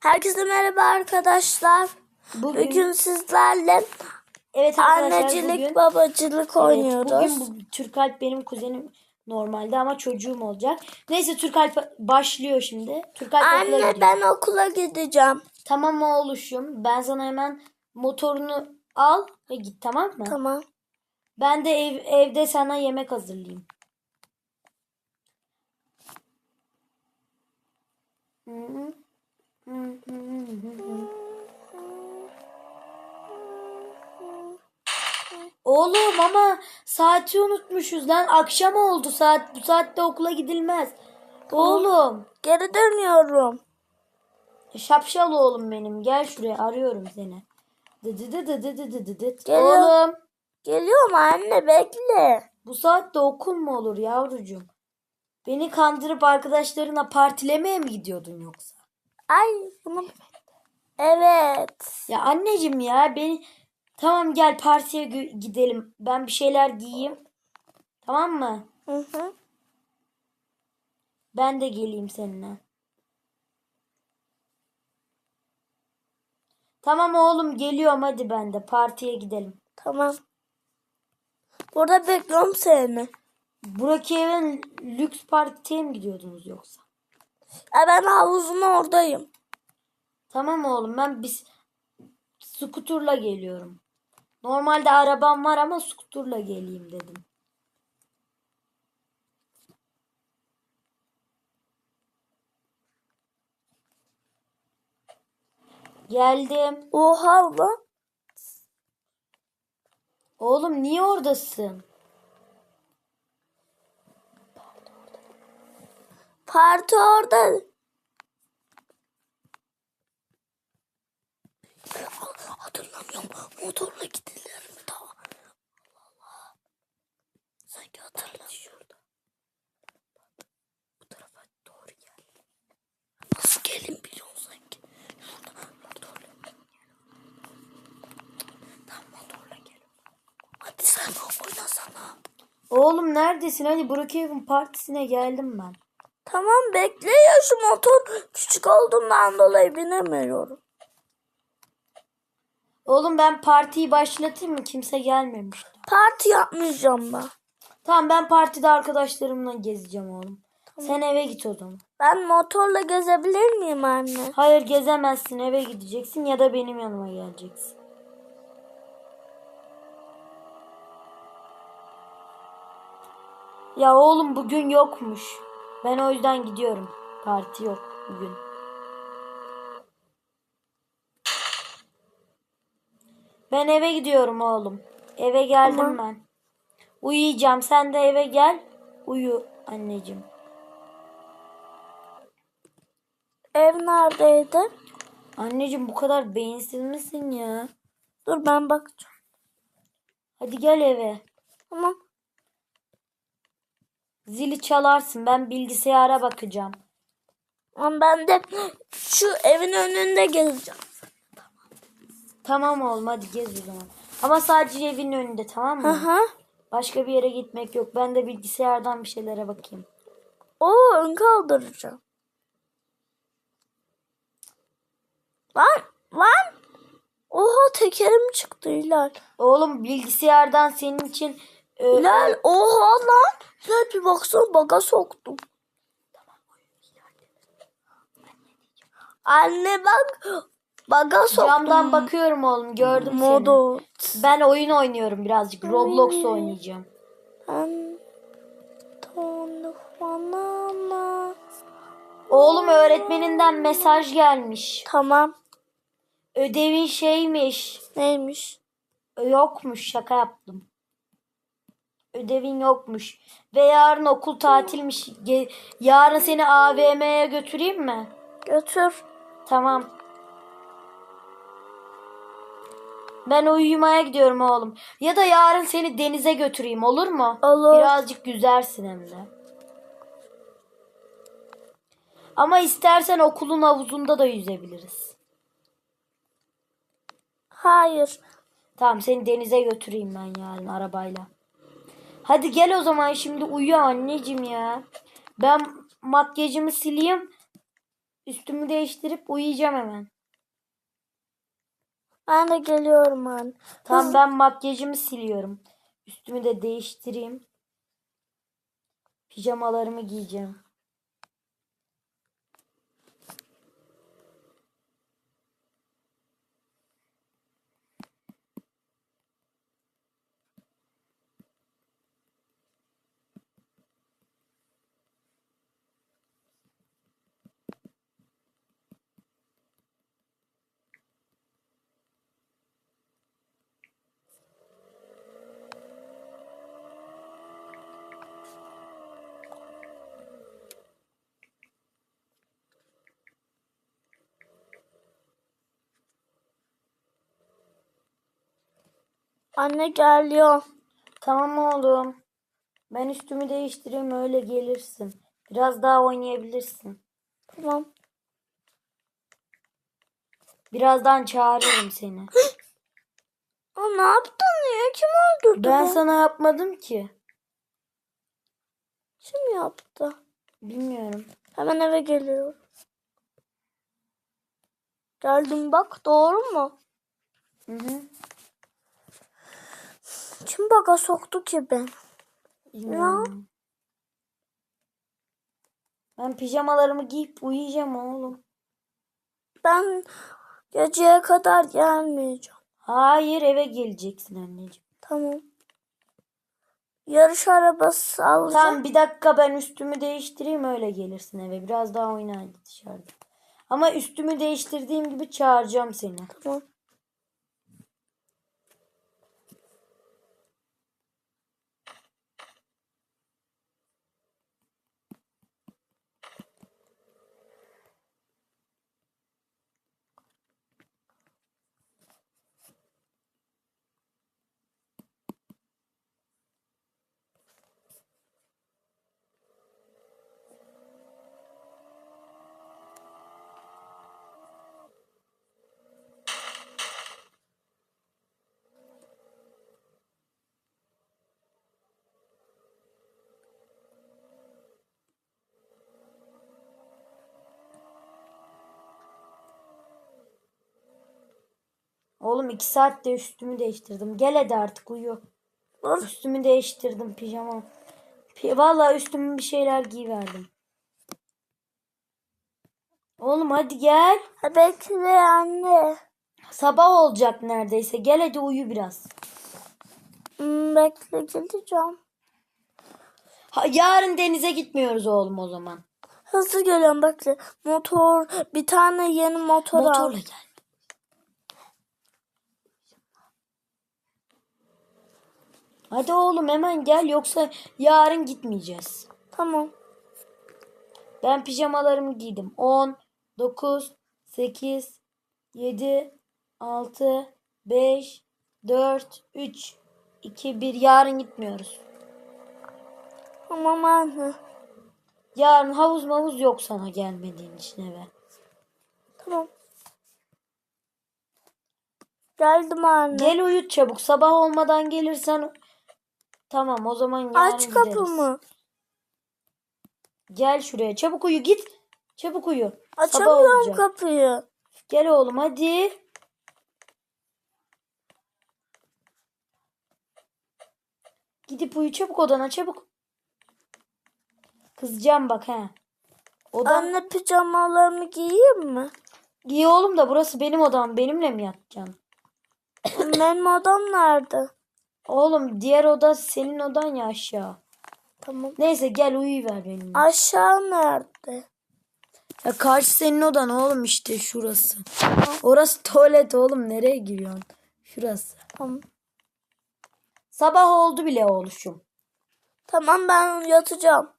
Herkese merhaba arkadaşlar. Bugün, Bugün sizlerle evet annecilik, bugün, babacılık evet, oynuyoruz. bugün bu, Türkalp benim kuzenim normalde ama çocuğum olacak. Neyse Türkalp başlıyor şimdi. Türkalp okula Anne gidiyor. ben okula gideceğim. Tamam oğluşum. Ben sana hemen motorunu al ve git tamam mı? Tamam. Ben de ev, evde sana yemek hazırlayayım. Hı hı. Oğlum ama saati unutmuşuz lan. Akşam oldu saat. Bu saatte okula gidilmez. Oğlum. Geri dönüyorum. Şapşal oğlum benim. Gel şuraya arıyorum seni. Dı dı dı dı dı dı dı. Geliyor. Oğlum. Geliyorum anne bekle. Bu saatte okul mu olur yavrucuğum? Beni kandırıp arkadaşlarına partilemeye mi gidiyordun yoksa? Ay bunu Evet. Ya anneciğim ya beni tamam gel partiye gidelim. Ben bir şeyler giyeyim. Tamam mı? Hı hı. Ben de geleyim seninle. Tamam oğlum geliyorum hadi ben de partiye gidelim. Tamam. Burada bekliyorum seni. Burak evin lüks partiye mi gidiyordunuz yoksa? Ya ben havuzun oradayım. Tamam oğlum ben biz skuturla geliyorum. Normalde arabam var ama skuturla geleyim dedim. Geldim. Oha lan. Oğlum niye oradasın? Parti orada. Hatırlamıyorum. Motorla gidilir mi daha? Allah. Sanki hatırla şurada. Bu tarafa doğru gel. Nasıl gelin biliyorsun sanki. Şurada motorla. Tamam motorla gel. Hadi sen oynasana. Oğlum neredesin? Hadi evin partisine geldim ben. Tamam bekle ya şu motor küçük olduğundan dolayı binemiyorum. Oğlum ben partiyi başlatayım mı? Kimse gelmemiş. Parti yapmayacağım ben. Tamam ben partide arkadaşlarımla gezeceğim oğlum. Sen eve git o zaman. Ben motorla gezebilir miyim anne? Hayır gezemezsin eve gideceksin ya da benim yanıma geleceksin. Ya oğlum bugün yokmuş. Ben o yüzden gidiyorum. Parti yok bugün. Ben eve gidiyorum oğlum. Eve geldim Tamam. ben. Uyuyacağım. Sen de eve gel. Uyu anneciğim. Ev neredeydi? Anneciğim bu kadar beyinsiz misin ya? Dur ben bakacağım. Hadi gel eve. Tamam. Zili çalarsın. Ben bilgisayara bakacağım. Ama ben de şu evin önünde gezeceğim. Tamam oğlum hadi gez o zaman. Ama sadece evin önünde tamam mı? Aha. Başka bir yere gitmek yok. Ben de bilgisayardan bir şeylere bakayım. Oo ön kaldıracağım. Lan lan. Oha tekerim çıktı Hilal. Oğlum bilgisayardan senin için e, Hilal oha lan. Hilal bir baksana baga soktum. Anne bak. Baga soktum. camdan bakıyorum oğlum. Gördüm seni. Modo. Ben oyun oynuyorum birazcık. Roblox oynayacağım. Ben. Oğlum öğretmeninden mesaj gelmiş. Tamam. Ödevin şeymiş. Neymiş? Yokmuş şaka yaptım. Ödevin yokmuş. Ve yarın okul tatilmiş. Ge- yarın seni AVM'ye götüreyim mi? Götür. Tamam. Ben uyumaya gidiyorum oğlum. Ya da yarın seni denize götüreyim olur mu? Olur. Birazcık yüzersin hem de. Ama istersen okulun havuzunda da yüzebiliriz. Hayır. Tamam seni denize götüreyim ben yarın arabayla. Hadi gel o zaman şimdi uyu anneciğim ya. Ben makyajımı sileyim. Üstümü değiştirip uyuyacağım hemen. Ben de geliyorum anne. Tamam ben makyajımı siliyorum. Üstümü de değiştireyim. Pijamalarımı giyeceğim. Anne geliyor. Tamam oğlum. Ben üstümü değiştireyim öyle gelirsin. Biraz daha oynayabilirsin. Tamam. Birazdan çağırırım seni. Aa, ne yaptın ya? Kim öldürdü Ben beni? sana yapmadım ki. Kim yaptı? Bilmiyorum. Hemen eve geliyorum. Geldim bak doğru mu? Hı hı. Kim baga soktu ki ben? Bilmiyorum. Ben pijamalarımı giyip uyuyacağım oğlum. Ben geceye kadar gelmeyeceğim. Hayır eve geleceksin anneciğim. Tamam. Yarış arabası alacağım. Tamam bir dakika ben üstümü değiştireyim öyle gelirsin eve. Biraz daha oyna hadi dışarıda. Ama üstümü değiştirdiğim gibi çağıracağım seni. Tamam. Oğlum iki saatte üstümü değiştirdim. Gel hadi artık uyu. Dur. Üstümü değiştirdim pijama. Pi Vallahi üstüme bir şeyler giyverdim. Oğlum hadi gel. Bekle anne. Sabah olacak neredeyse. Gel hadi uyu biraz. Hmm, bekle geleceğim. Ha, yarın denize gitmiyoruz oğlum o zaman. Hızlı geliyorum bekle. Motor bir tane yeni motor al. Motorla gel. Hadi oğlum hemen gel yoksa yarın gitmeyeceğiz. Tamam. Ben pijamalarımı giydim. 10, 9, 8, 7, 6, 5, 4, 3, 2, 1. Yarın gitmiyoruz. Tamam anne. Yarın havuz mavuz yok sana gelmediğin için eve. Tamam. Geldim anne. Gel uyut çabuk. Sabah olmadan gelirsen tamam o zaman yarın Aç gideriz. kapımı. Gel şuraya. Çabuk uyu git. Çabuk uyu. Açamıyorum kapıyı. Gel oğlum hadi. Gidip uyu çabuk odana çabuk. Kızacağım bak he. Odan Anne pijamalarımı giyeyim mi? giy oğlum da burası benim odam. Benimle mi yatacaksın? Benim odam nerede? Oğlum diğer oda senin odan ya aşağı. Tamam. Neyse gel uyuyiver benimle. Aşağı nerede? Ya karşı senin odan oğlum işte şurası. Orası tuvalet oğlum nereye giriyorsun? Şurası. Tamam. Sabah oldu bile oğluşum. Tamam ben yatacağım.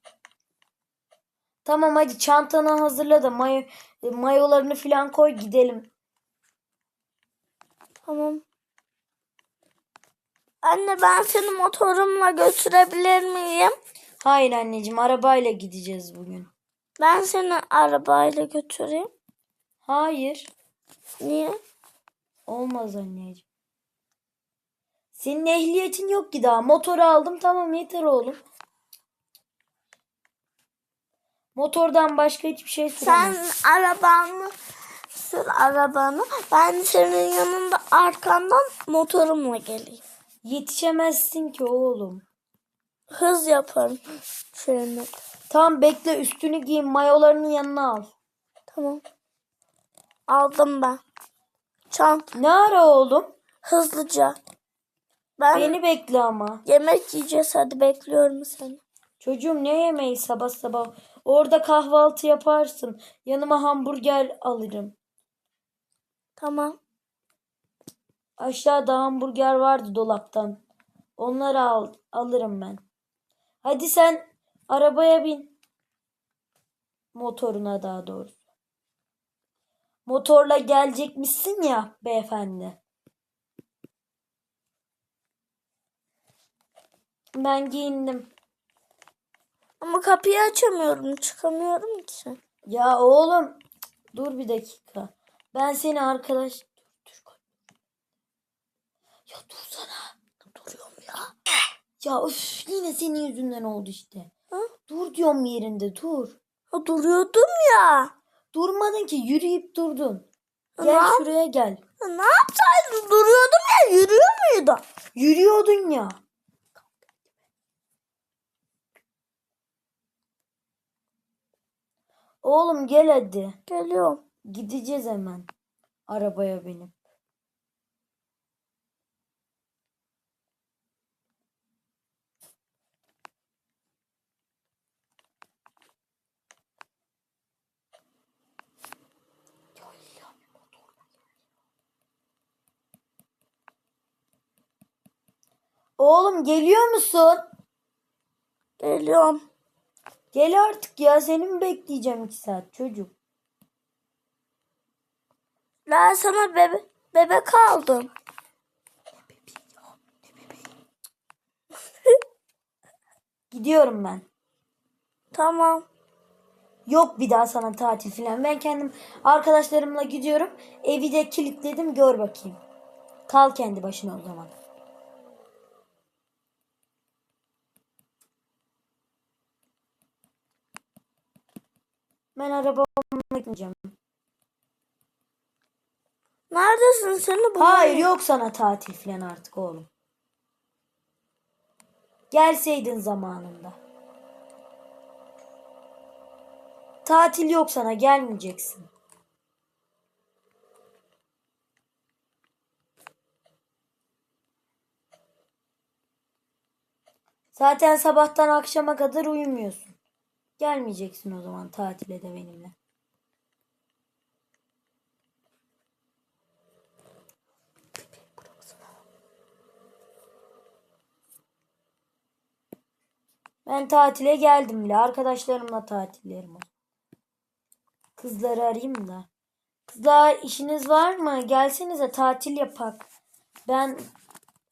Tamam hadi çantanı hazırla da mayo, e, mayolarını falan koy gidelim. Tamam. Anne ben seni motorumla götürebilir miyim? Hayır anneciğim arabayla gideceğiz bugün. Ben seni arabayla götüreyim. Hayır Niye? olmaz anneciğim. Senin ehliyetin yok ki daha. Motoru aldım tamam yeter oğlum. Motordan başka hiçbir şey Sen süremez. arabanı sür arabanı. Ben senin yanında arkandan motorumla geleyim. Yetişemezsin ki oğlum. Hız yaparım. Freni. Tamam bekle üstünü giyin mayolarının yanına al. Tamam. Aldım ben. Çant Ne ara oğlum? hızlıca. Ben Beni bekle ama. yemek yiyeceğiz hadi bekliyorum seni. Çocuğum ne yemeği sabah sabah? Orada kahvaltı yaparsın. Yanıma hamburger alırım. Tamam. Aşağıda hamburger vardı dolaptan. Onları al, alırım ben. Hadi sen arabaya bin. Motoruna daha doğrusu. Motorla gelecekmişsin ya beyefendi. Ben giyindim. Ama kapıyı açamıyorum. Çıkamıyorum ki. Ya oğlum dur bir dakika. Ben seni arkadaş... Ya dursana. Duruyorum ya. Ya üf, yine senin yüzünden oldu işte. Ha? Dur diyorum yerinde dur. Ha, duruyordum ya. Durmadın ki yürüyüp durdun. Ne Gel yap- şuraya gel. Ha, Ne yapsaydım? Duruyordum ya. Yürüyor muydum? Yürüyordun ya. Oğlum gel hadi. Geliyorum. Gideceğiz hemen. Arabaya binip. Oğlum geliyor musun? Geliyorum. Gel artık ya seni mi bekleyeceğim iki saat çocuk? Ben sana bebe bebek aldım. Gidiyorum ben. Tamam. Yok bir daha sana tatil falan. Ben kendim arkadaşlarımla gidiyorum. Evi de kilitledim gör bakayım. Kal kendi başına o zaman. Ben arabamla gideceğim. Neredesin seni bu? Hayır yok sana tatil falan artık oğlum. Gelseydin zamanında. Tatil yok sana gelmeyeceksin. Zaten sabahtan akşama kadar uyumuyorsun. Gelmeyeceksin o zaman tatile de benimle. Ben tatile geldim bile. Arkadaşlarımla tatillerim o. Kızları arayayım da. Kızlar işiniz var mı? Gelsenize tatil yapak. Ben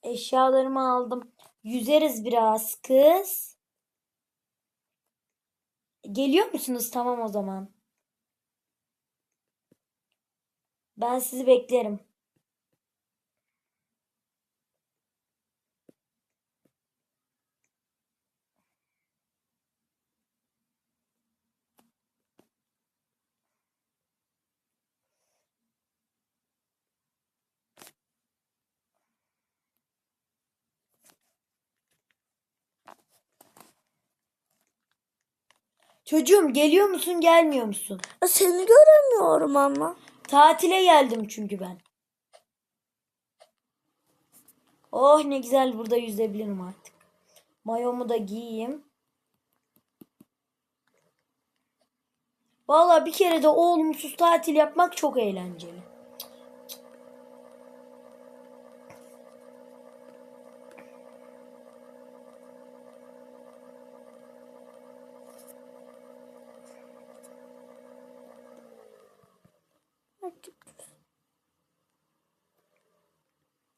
eşyalarımı aldım. Yüzeriz biraz kız. Geliyor musunuz? Tamam o zaman. Ben sizi beklerim. Çocuğum geliyor musun gelmiyor musun? Ya Seni göremiyorum ama. Tatile geldim çünkü ben. Oh ne güzel burada yüzebilirim artık. Mayomu da giyeyim. Valla bir kere de oğlumsuz tatil yapmak çok eğlenceli.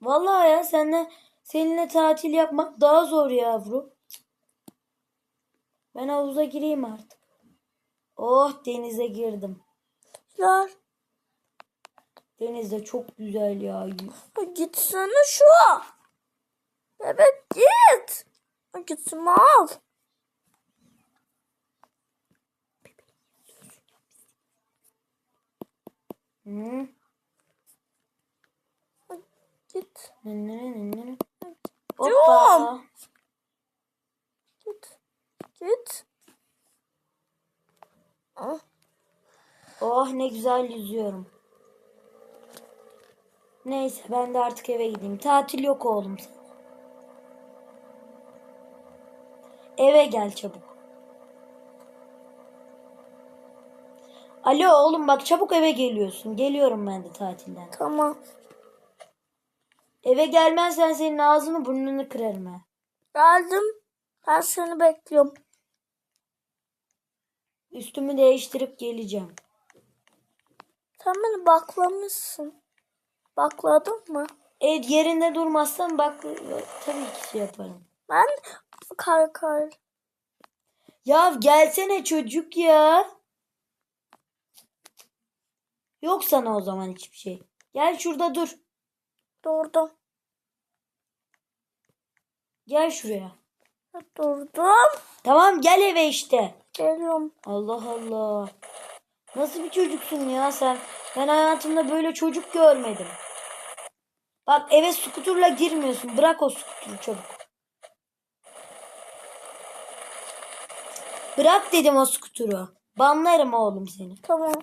Vallahi ya seninle, seninle tatil yapmak daha zor yavrum. Ben havuza gireyim artık. Oh denize girdim. Zor. Denizde çok güzel ya. Gitsene şu. Bebek git. Gitsin al. Hmm. Git. Hoppa. Git. Git. Ah, Oh ne güzel yüzüyorum. Neyse ben de artık eve gideyim. Tatil yok oğlum. Eve gel çabuk. Alo oğlum bak çabuk eve geliyorsun. Geliyorum ben de tatilden. Tamam. Eve gelmezsen senin ağzını burnunu kırarım ha. Geldim. Ben seni bekliyorum. Üstümü değiştirip geleceğim. Sen beni baklamışsın. Bakladın mı? Evet yerinde durmazsan bak tabii ki şey yaparım. Ben kar kar. Ya gelsene çocuk ya. Yok sana o zaman hiçbir şey. Gel şurada dur. Durdum. Gel şuraya. Durdum. Tamam gel eve işte. Geliyorum. Allah Allah. Nasıl bir çocuksun ya sen? Ben hayatımda böyle çocuk görmedim. Bak eve skuturla girmiyorsun. Bırak o skuturu çabuk. Bırak dedim o skuturu. Banlarım oğlum seni. Tamam.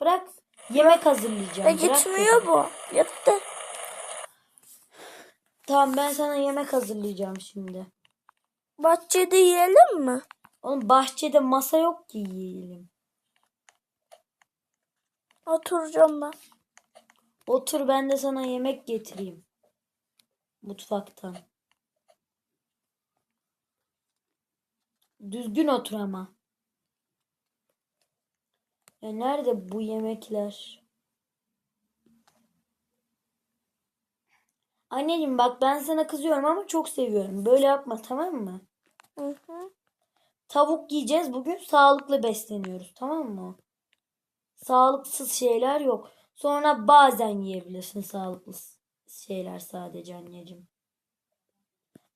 Bırak. Yemek hazırlayacağım. E Bırak gitmiyor dedim. bu. Gitti. Tamam ben sana yemek hazırlayacağım şimdi. Bahçede yiyelim mi? Oğlum bahçede masa yok ki yiyelim. Oturacağım ben. Otur ben de sana yemek getireyim. Mutfaktan. Düzgün otur ama. Ya nerede bu yemekler? Anneciğim bak ben sana kızıyorum ama çok seviyorum. Böyle yapma tamam mı? Hı hı. Tavuk yiyeceğiz. Bugün sağlıklı besleniyoruz. Tamam mı? Sağlıksız şeyler yok. Sonra bazen yiyebilirsin sağlıklı şeyler sadece anneciğim.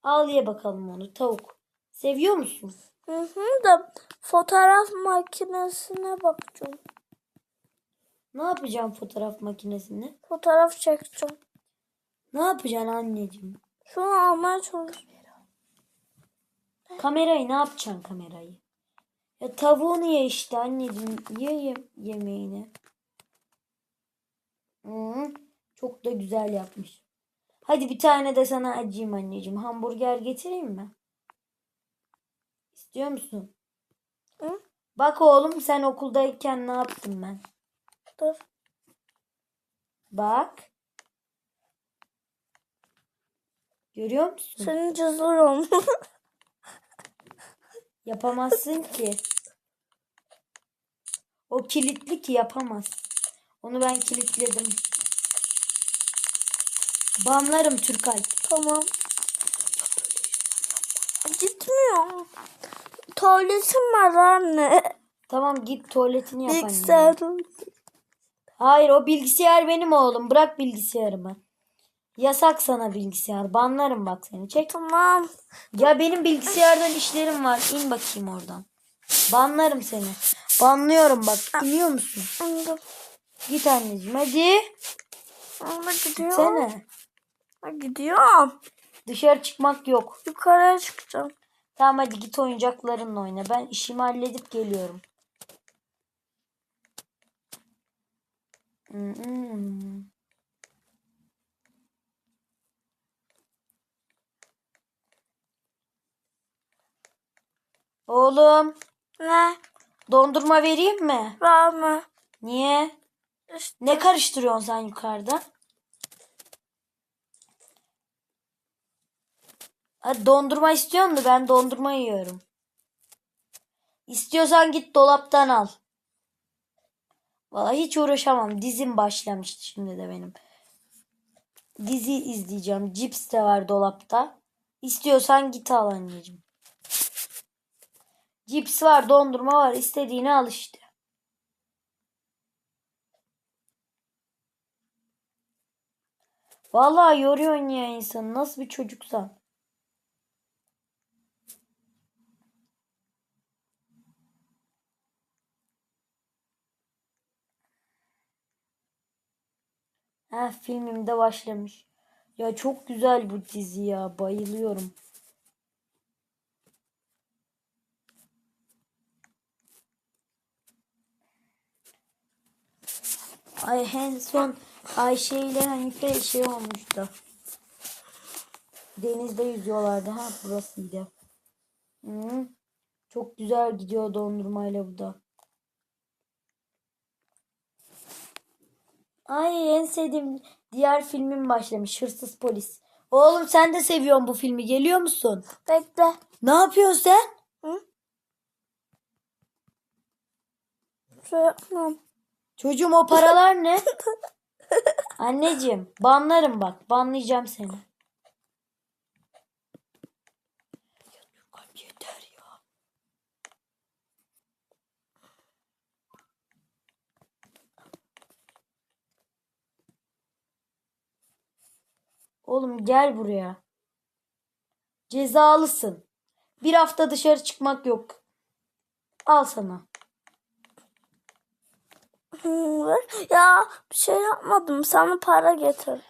Al ye bakalım onu. Tavuk. Seviyor musun? Hı hı da fotoğraf makinesine bakacağım. Ne yapacağım fotoğraf makinesini? Fotoğraf çekeceğim. Ne yapacaksın anneciğim? Şunu almaya çalış. Kamerayı ne yapacaksın kamerayı? Ya tavuğunu ye işte anneciğim. Ye, ye yemeğini. Hı, çok da güzel yapmış. Hadi bir tane de sana acıyım anneciğim. Hamburger getireyim mi? İstiyor musun? Hı? Bak oğlum sen okuldayken ne yaptım ben? Dur. Bak. Görüyor musun? Senin cızırım. Yapamazsın ki. O kilitli ki yapamaz. Onu ben kilitledim. Banlarım Türkay. tamam. Gitmiyor. Tuvaletim var anne. Tamam git tuvaletini yap anne. Bilgisayar. Hayır o bilgisayar benim oğlum. Bırak bilgisayarımı. Yasak sana bilgisayar. Banlarım bak seni. Çek. Tamam. Ya benim bilgisayardan işlerim var. İn bakayım oradan. Banlarım seni. Banlıyorum bak. İniyor musun? Dur. Git anneciğim hadi. Ama gidiyorum. Sene. Gidiyorum. Dışarı çıkmak yok. Yukarıya çıkacağım. Tamam hadi git oyuncaklarınla oyna. Ben işimi halledip geliyorum. Hmm. Oğlum Ne? dondurma vereyim mi? Var mı? Niye? İşte. Ne karıştırıyorsun sen yukarıda? Hadi dondurma istiyorsun da ben dondurma yiyorum. İstiyorsan git dolaptan al. Vallahi hiç uğraşamam. Dizim başlamıştı şimdi de benim. Dizi izleyeceğim. Cips de var dolapta. İstiyorsan git al anneciğim. Cips var, dondurma var. İstediğini al işte. Vallahi yoruyorsun ya insanı. Nasıl bir çocuksan. Ha filmimde başlamış. Ya çok güzel bu dizi ya. Bayılıyorum. Ay en son Ayşe ile Hanife şey olmuştu. Denizde yüzüyorlardı. Ha burasıydı. Hı. Çok güzel gidiyor dondurmayla bu da. Ay en sevdiğim diğer filmim başlamış. Hırsız Polis. Oğlum sen de seviyorsun bu filmi. Geliyor musun? Bekle. Ne yapıyorsun sen? Şey yapmam. Çocuğum o paralar ne? Anneciğim banlarım bak. Banlayacağım seni. Oğlum gel buraya. Cezalısın. Bir hafta dışarı çıkmak yok. Al sana. Ya bir şey yapmadım. Sana para getir.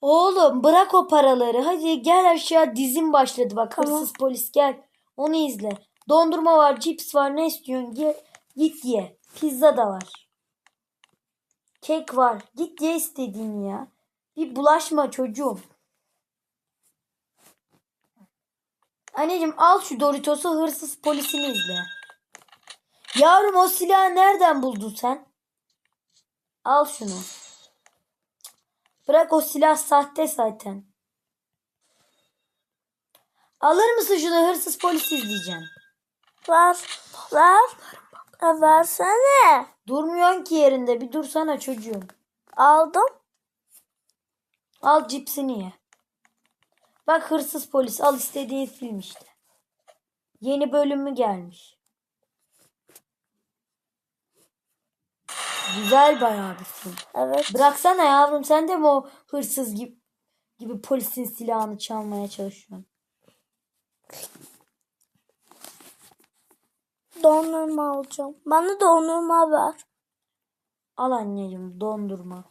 Oğlum bırak o paraları. Hadi gel aşağı dizim başladı bak. Tamam. Hırsız polis gel. Onu izle. Dondurma var, cips var. Ne istiyorsun? Gel, git ye. Pizza da var. Kek var. Git ye istediğini ya. Bir bulaşma çocuğum. Anneciğim al şu Doritos'u hırsız polisini izle. Yavrum o silahı nereden buldun sen? Al şunu. Bırak o silah sahte zaten. Alır mısın şunu hırsız polis izleyeceğim. Ver. Ya versene. Durmuyorsun ki yerinde bir dursana çocuğum. Aldım. Al cipsini ye. Bak hırsız polis al istediğin film işte. Yeni bölümü gelmiş. Güzel bayağı bir film. Evet. Bıraksana yavrum sen de mi o hırsız gibi, gibi polisin silahını çalmaya çalışıyorsun? Dondurma alacağım. Bana dondurma ver. Al anneciğim dondurma.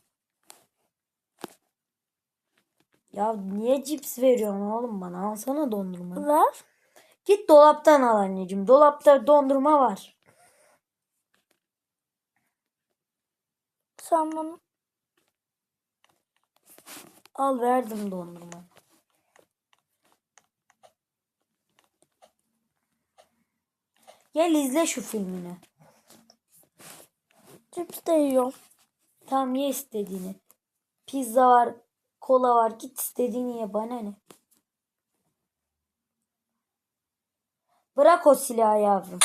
Ya niye cips veriyorsun oğlum bana? Alsana dondurma. Ver. Git dolaptan al anneciğim. Dolapta dondurma var. Sen bana. Al verdim dondurma. Gel izle şu filmini. Cips de yiyorum. Tamam ye istediğini. Pizza var, kola var. Git istediğini ye bana ne? Bırak o silahı yavrum.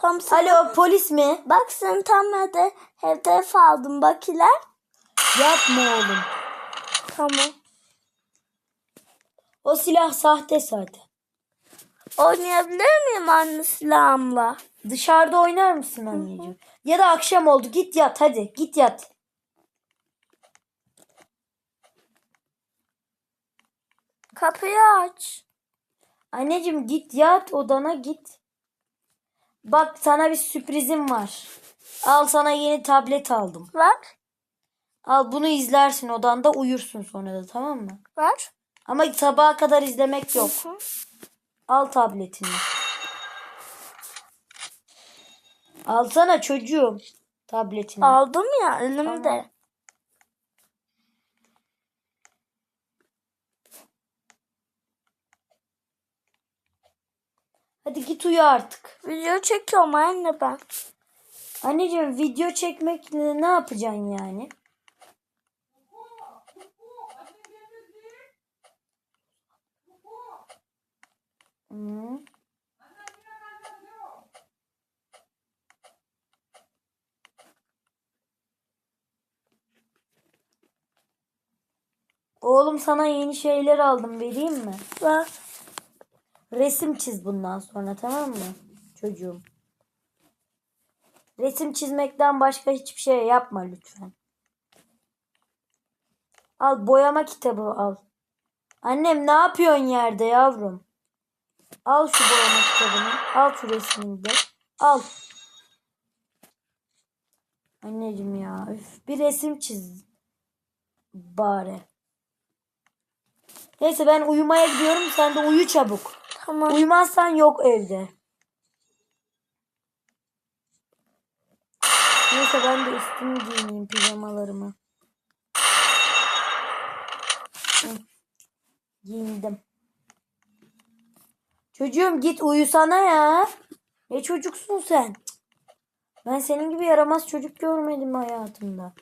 Tam sen. Alo polis mi? Bak sen tam evde hedef aldım. Bakiler. Yapma oğlum. Tamam. O silah sahte zaten. Oynayabilir miyim anne silahımla? Dışarıda oynar mısın anneciğim? Ya da akşam oldu. Git yat hadi. Git yat. Kapıyı aç. Anneciğim git yat odana git. Bak sana bir sürprizim var. Al sana yeni tablet aldım. Ver. Al bunu izlersin odanda uyursun sonra da tamam mı? Ver. Ama sabaha kadar izlemek yok. Hı. Al tabletini. Alsana çocuğum tabletini. Aldım ya elimde. Tamam. Hadi git uyu artık. Video çekiyorum anne ben. Anneciğim video çekmek ne, yapacaksın yani? Hı. Oğlum sana yeni şeyler aldım vereyim mi? Ver. Resim çiz bundan sonra tamam mı çocuğum? Resim çizmekten başka hiçbir şey yapma lütfen. Al boyama kitabı al. Annem ne yapıyorsun yerde yavrum? Al şu boyama kitabını. Al şu resmini de. Al. Anneciğim ya. Üf, bir resim çiz. Bari. Neyse ben uyumaya gidiyorum. Sen de uyu çabuk. Tamam. Uyumazsan yok evde. Neyse ben de üstümü giyineyim pijamalarımı. Giyindim. Çocuğum git uyusana ya. Ne çocuksun sen? Ben senin gibi yaramaz çocuk görmedim hayatımda.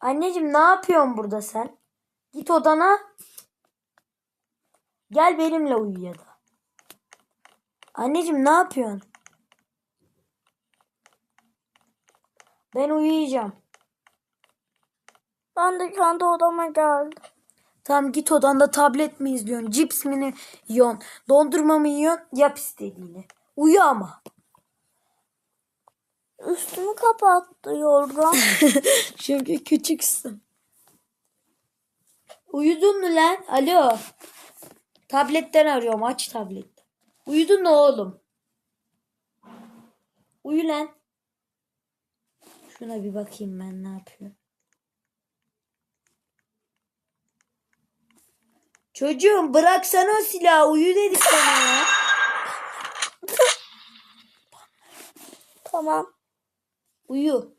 Anneciğim ne yapıyorsun burada sen? Git odana. Gel benimle uyu ya da. Anneciğim ne yapıyorsun? Ben uyuyacağım. Ben de kendi odama geldim. Tamam git odanda tablet mi izliyorsun? Cips mi yiyorsun? Dondurma mı yiyorsun? Yap istediğini. Uyu ama. Üstümü kapattı yorgan. Çünkü küçüksün. Uyudun mu lan? Alo. Tabletten arıyorum. Aç tabletten. Uyudun mu oğlum? Uyu lan. Şuna bir bakayım ben ne yapıyor. Çocuğum bıraksana o silahı. Uyu dedik sana ya. tamam. Uyu.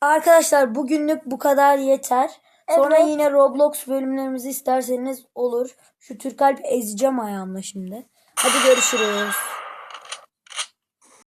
Arkadaşlar bugünlük bu kadar yeter. Sonra Evet. yine Roblox bölümlerimizi isterseniz olur. Şu Türkalp ezeceğim ayağımla şimdi. Hadi görüşürüz.